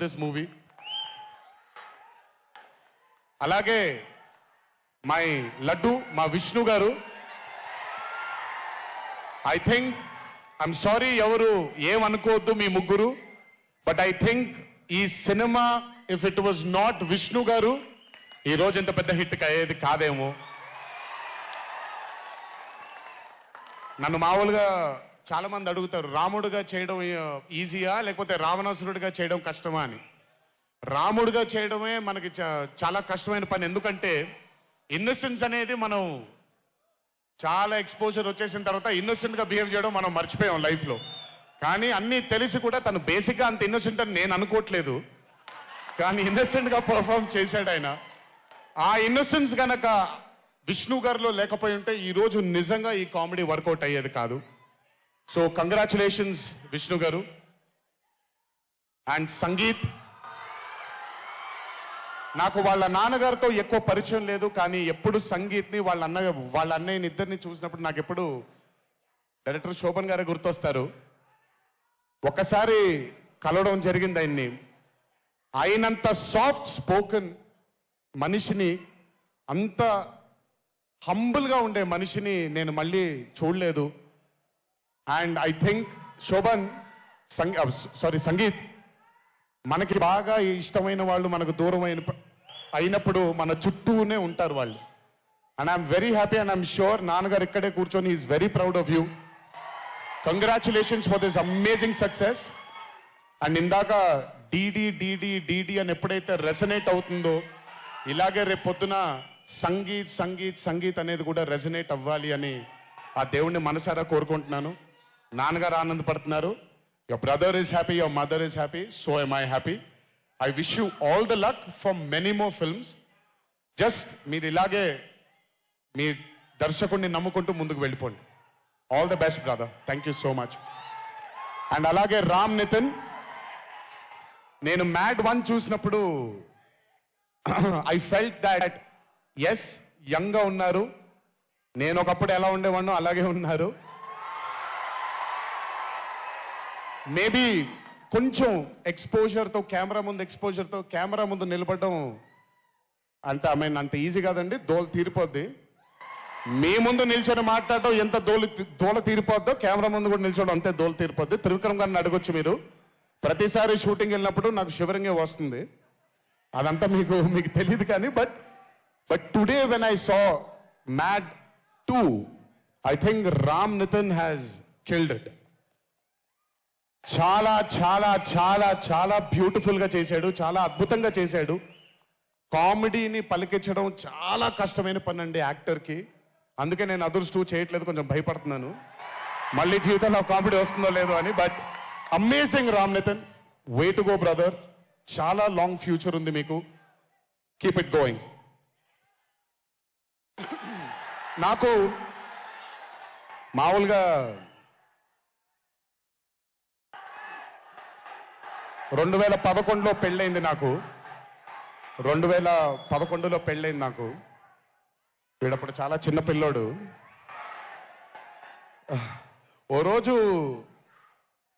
This movie అలాగే my laddu మా విష్ణు గారు. ఐ థింక్ ఐఎమ్ సారీ ఎవరు ఏమనుకోవద్దు మీ ముగ్గురు. బట్ ఐ థింక్ ఈ cinema if it was not Vishnu గారు ఈ రోజు ఇంత పెద్ద హిట్ అయ్యేది కాదేమో. నన్ను మామూలుగా చాలా మంది అడుగుతారు రాముడుగా చేయడం ఈజీయా? లేకపోతే రావణాసురుడిగా చేయడం కష్టమా? అని. రాముడుగా చేయడమే మనకి చాలా కష్టమైన పని. ఎందుకంటే ఇన్నోసెన్స్ అనేది మనం చాలా ఎక్స్పోజర్ వచ్చేసిన తర్వాత ఇన్నోసెంట్గా బిహేవ్ చేయడం మనం మర్చిపోయాం లైఫ్లో. కానీ అన్నీ తెలిసి కూడా తను బేసిక్గా అంత ఇన్నోసెంట్ అని నేను అనుకోవట్లేదు. కానీ ఇన్నోసెంట్గా పర్ఫామ్ చేశాడు ఆయన. ఆ ఇన్నోసెన్స్ కనుక విష్ణు గారిలో లేకపోయి ఉంటే ఈ రోజు నిజంగా ఈ కామెడీ వర్కౌట్ అయ్యేది కాదు. సో కంగ్రాచులేషన్స్ విష్ణు గారు అండ్ సంగీత్ నాకు వాళ్ళ నాన్నగారితో ఎక్కువ పరిచయం లేదు కానీ ఎప్పుడు సంగీత్ని వాళ్ళ అన్న వాళ్ళ అన్నయ్యని ఇద్దరిని చూసినప్పుడు నాకు ఎప్పుడు డైరెక్టర్ శోభన్ గారే గుర్తొస్తారు. ఒకసారి కలవడం జరిగింది ఆయన్ని. అయినంత సాఫ్ట్ స్పోకెన్ మనిషిని అంత హంబుల్గా ఉండే మనిషిని నేను మళ్ళీ చూడలేదు. And I think Shobhan Sangi uh, sorry Sangeeth మనకి బాగా ఇష్టమైన వాళ్ళు మనకు దూరం అయిన అయినప్పుడు మన చుట్టూనే ఉంటారు వాళ్ళు. And I'm very happy and I'm sure నాన్నగారు ఇక్కడే కూర్చొని is very proud of you congratulations for this amazing success and ఇందాక డీడీ డీడీ డీడీ అని ఎప్పుడైతే రెసనేట్ అవుతుందో ఇలాగే రేపు పొద్దున సంగీత్ సంగీత్ సంగీత్ అనేది కూడా రెసనేట్ అవ్వాలి అని ఆ దేవుణ్ణి మనసారా కోరుకుంటున్నాను. నాన్నగారు ఆనందపడుతున్నారు your brother is happy your mother is happy so am I happy I wish you all the luck for many more films just మీరు ఇలాగే మీ దర్శకుడిని నమ్ముకుంటూ ముందుకు వెళ్ళిపోండి. All the best brother thank you so much and అలాగే రామ్ నితిన్ నేను mad one చూసినప్పుడు ఐ ఫెల్ట్ దాట్ ఎస్ యంగ్గా ఉన్నారు. నేను ఒకప్పుడు ఎలా ఉండేవాడినో అలాగే ఉన్నారు. మేబీ కొంచెం ఎక్స్పోజర్తో కెమెరా ముందు ఎక్స్పోజర్తో కెమెరా ముందు నిలబడడం అంత ఐ మీన్ అంత ఈజీ కాదండి. దోలు తీరిపోద్ది. మీ ముందు నిల్చొని మాట్లాడటం ఎంత దోలు దోల తీరిపోద్దో కెమెరా ముందు కూడా నిల్చోడం అంతే దోల తీరిపోద్ది. త్రివిక్రమ్ గారిని అడగొచ్చు మీరు. ప్రతిసారి షూటింగ్ వెళ్ళినప్పుడు నాకు శివరింగే వస్తుంది. అదంతా మీకు మీకు తెలియదు కానీ but but today when I saw mad two I think Ram Nitin has killed it చాలా చాలా చాలా చాలా బ్యూటిఫుల్గా చేశాడు చాలా అద్భుతంగా చేశాడు. కామెడీని పలికించడం చాలా కష్టమైన పని అండి యాక్టర్కి. అందుకే నేను అదృష్టం చేయట్లేదు కొంచెం భయపడుతున్నాను. మళ్ళీ జీవితంలో కామెడీ వస్తుందో లేదో అని but amazing Ram Nitin way to go brother. చాలా లాంగ్ ఫ్యూచర్ ఉంది మీకు. కీప్ ఇట్ గోయింగ్ నాకు మామూలుగా రెండు వేల పదకొండులో పెళ్ళైంది నాకు. రెండు వేల పదకొండులో పెళ్ళైంది నాకు. వీడప్పుడు చాలా చిన్న పిల్లోడు. ఓ రోజు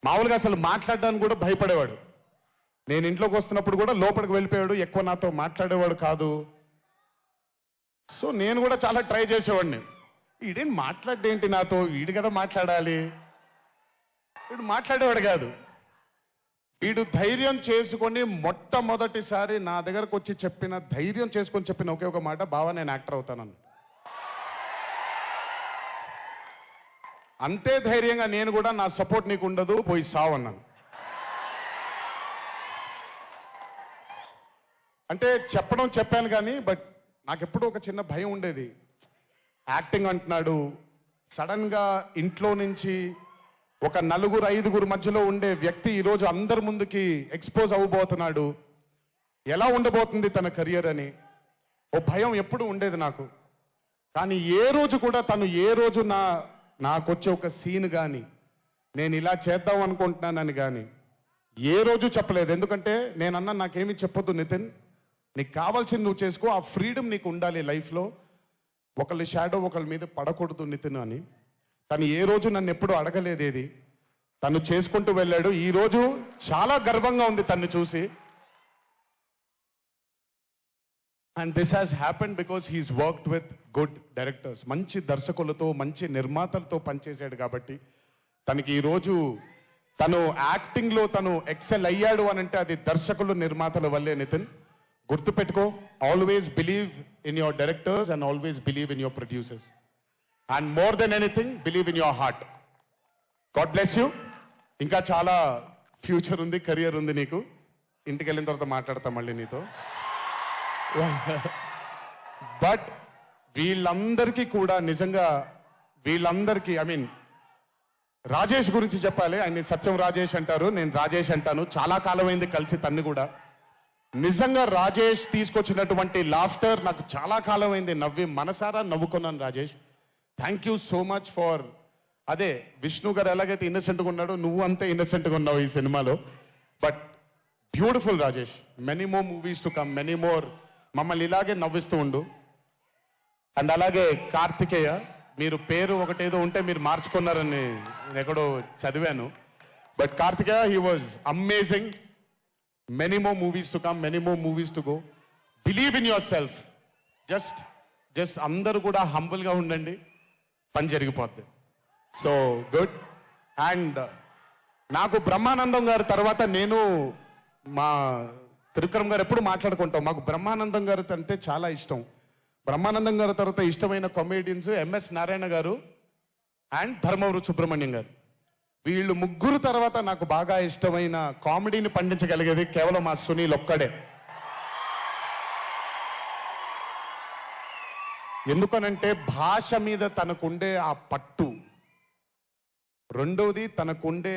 మామూలుగా అసలు మాట్లాడడానికి కూడా భయపడేవాడు. నేను ఇంట్లోకి వస్తున్నప్పుడు కూడా లోపలికి వెళ్ళిపోయాడు ఎక్కువ నాతో మాట్లాడేవాడు కాదు. సో నేను కూడా చాలా ట్రై చేసేవాడిని. వీడేం మాట్లాడేంటి నాతో? వీడు కదా మాట్లాడాలి. వీడు మాట్లాడేవాడు కాదు. వీడు ధైర్యం చేసుకొని మొట్టమొదటిసారి నా దగ్గరకు వచ్చి చెప్పిన ధైర్యం చేసుకొని చెప్పిన ఒకే ఒక మాట బావా నేను యాక్టర్ అవుతానని అంతే ధైర్యంగా నేను కూడా నా సపోర్ట్ నీకు ఉండదు పోయి సావు అన్నాను. అంటే చెప్పడం చెప్పాను కానీ బట్ నాకు ఎప్పుడూ ఒక చిన్న భయం ఉండేది. యాక్టింగ్ అంటున్నాడు. సడన్గా ఇంట్లో నుంచి ఒక నలుగురు ఐదుగురు మధ్యలో ఉండే వ్యక్తి ఈరోజు అందరి ముందుకి ఎక్స్పోజ్ అవ్వబోతున్నాడు. ఎలా ఉండబోతుంది తన కెరియర్ అని? ఓ భయం ఎప్పుడు ఉండేది నాకు. కానీ ఏ రోజు కూడా తను ఏ రోజు నా నాకు వచ్చే ఒక సీన్ కానీ నేను ఇలా చేద్దాం అనుకుంటున్నానని కానీ ఏ రోజు చెప్పలేదు. ఎందుకంటే నేనన్నా నాకేమీ చెప్పొద్దు నితిన్. నీకు కావాల్సింది నువ్వు చేసుకో. ఆ ఫ్రీడమ్ నీకు ఉండాలి లైఫ్లో. ఒకళ్ళ షాడో ఒకళ్ళ మీద పడకూడదు నితిన్ అని. తను ఏ రోజు నన్ను ఎప్పుడు అడగలేదేది? తను చేసుకుంటూ వెళ్ళాడు. ఈరోజు చాలా గర్వంగా ఉంది తన్ను చూసి. And this has happen because he's worked with good directors మంచి దర్శకులతో మంచి నిర్మాతలతో పనిచేశాడు కాబట్టి తనకి ఈరోజు తను యాక్టింగ్లో తను ఎక్సెల్ అయ్యాడు అని అంటే అది దర్శకులు నిర్మాతల వల్లే నితిన్. గుర్తుపెట్టుకో always believe in your directors and always believe in your producers and more than anything believe in your heart God bless you ఇంకా చాలా ఫ్యూచర్ ఉంది కెరియర్ ఉంది నీకు. ఇంటికి వెళ్ళిన తర్వాత మాట్లాడతా మళ్ళీ నీతో. బట్ వీళ్ళందరికీ కూడా నిజంగా వీళ్ళందరికీ ఐ మీన్ రాజేష్ గురించి చెప్పాలి. ఆయన సత్యం రాజేష్ అంటారు నేను రాజేష్ అంటాను. చాలా కాలమైంది కలిసి తన్ని కూడా. నిజంగా రాజేష్ తీసుకొచ్చినటువంటి లాఫ్టర్ నాకు చాలా కాలమైంది. నవ్వి మనసారా నవ్వుకున్నాను Rajesh. Thank you so much for అదే విష్ణు గారు ఎలాగైతే ఇన్నసెంట్గా ఉన్నాడో నువ్వు అంతే ఇన్నసెంట్గా ఉన్నావు ఈ సినిమాలో. But beautiful Rajesh. Many more movies to come many more మమ్మల్ని ఇలాగే నవ్విస్తూ ఉండు. అండ్ అలాగే కార్తికేయ మీరు పేరు ఒకటేదో ఉంటే మీరు మార్చుకున్నారని నేను ఎక్కడో చదివాను. But Karthikeya he was amazing many more movies to come many more movies to go believe in yourself just just అందరూ కూడా హంబుల్గా ఉండండి. పని జరిగిపోద్ది. సో గుడ్ అండ్ నాకు బ్రహ్మానందం గారి తర్వాత నేను మా త్రివిక్రమ్ గారు ఎప్పుడు మాట్లాడుకుంటాం. మాకు బ్రహ్మానందం గారు అంటే చాలా ఇష్టం. బ్రహ్మానందం గారి తర్వాత ఇష్టమైన కామెడియన్స్ ఎంఎస్ నారాయణ గారు అండ్ ధర్మవరం సుబ్రహ్మణ్యం గారు. వీళ్ళు ముగ్గురు తర్వాత నాకు బాగా ఇష్టమైన కామెడీని పండించగలిగేది కేవలం మా సునీల్ ఒక్కడే. ఎందుకనంటే భాష మీద తనకుండే ఆ పట్టు. రెండవది తనకుండే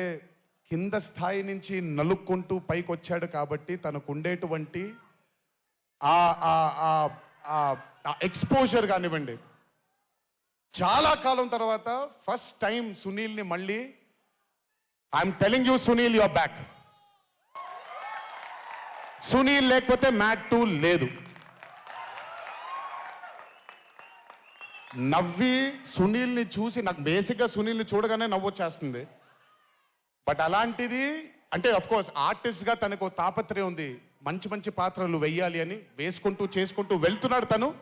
కింద స్థాయి నుంచి నలుక్కుంటూ పైకి వచ్చాడు కాబట్టి తనకుండేటువంటి ఆ ఆ ఆ ఆ ఎక్స్పోజర్ కానివ్వండి. చాలా కాలం తర్వాత ఫస్ట్ టైం సునీల్ని మళ్ళీ I'm telling you Sunil you're back Sunil లేకపోతే మ్యాట్ టూ లేదు. నవ్వి సునీల్ని చూసి నాకు బేసిక్గా సునీల్ని చూడగానే నవ్వొచ్చేస్తుంది. బట్ అలాంటిది అంటే అఫ్ కోర్స్ ఆర్టిస్ట్గా తనకు తాపత్రయం ఉంది. మంచి మంచి పాత్రలు వెయ్యాలి అని వేసుకుంటూ చేసుకుంటూ వెళ్తున్నాడు తను.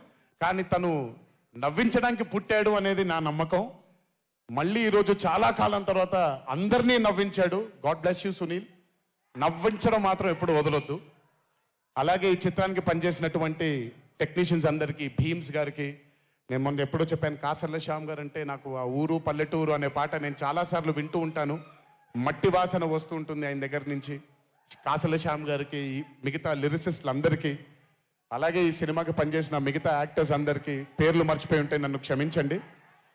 కానీ తను నవ్వించడానికి పుట్టాడు అనేది నా నమ్మకం. మళ్ళీ ఈరోజు చాలా కాలం తర్వాత అందరినీ నవ్వించాడు. God bless you Sunil. నవ్వించడం మాత్రం ఎప్పుడు వదలొద్దు. అలాగే ఈ చిత్రానికి పనిచేసినటువంటి టెక్నీషియన్స్ అందరికీ భీమ్స్ గారికి నేను మొన్న ఎప్పుడో చెప్పాను కాసర్ల శ్యామ్ గారు అంటే నాకు ఆ ఊరు పల్లెటూరు అనే పాట నేను చాలాసార్లు వింటూ ఉంటాను. మట్టి వాసన వస్తూ ఉంటుంది ఆయన దగ్గర నుంచి. కాసల శ్యామ్ గారికి మిగతా లిరిసిస్టులు అందరికీ అలాగే ఈ సినిమాకి పనిచేసిన మిగతా యాక్టర్స్ అందరికీ పేర్లు మర్చిపోయి ఉంటే నన్ను క్షమించండి.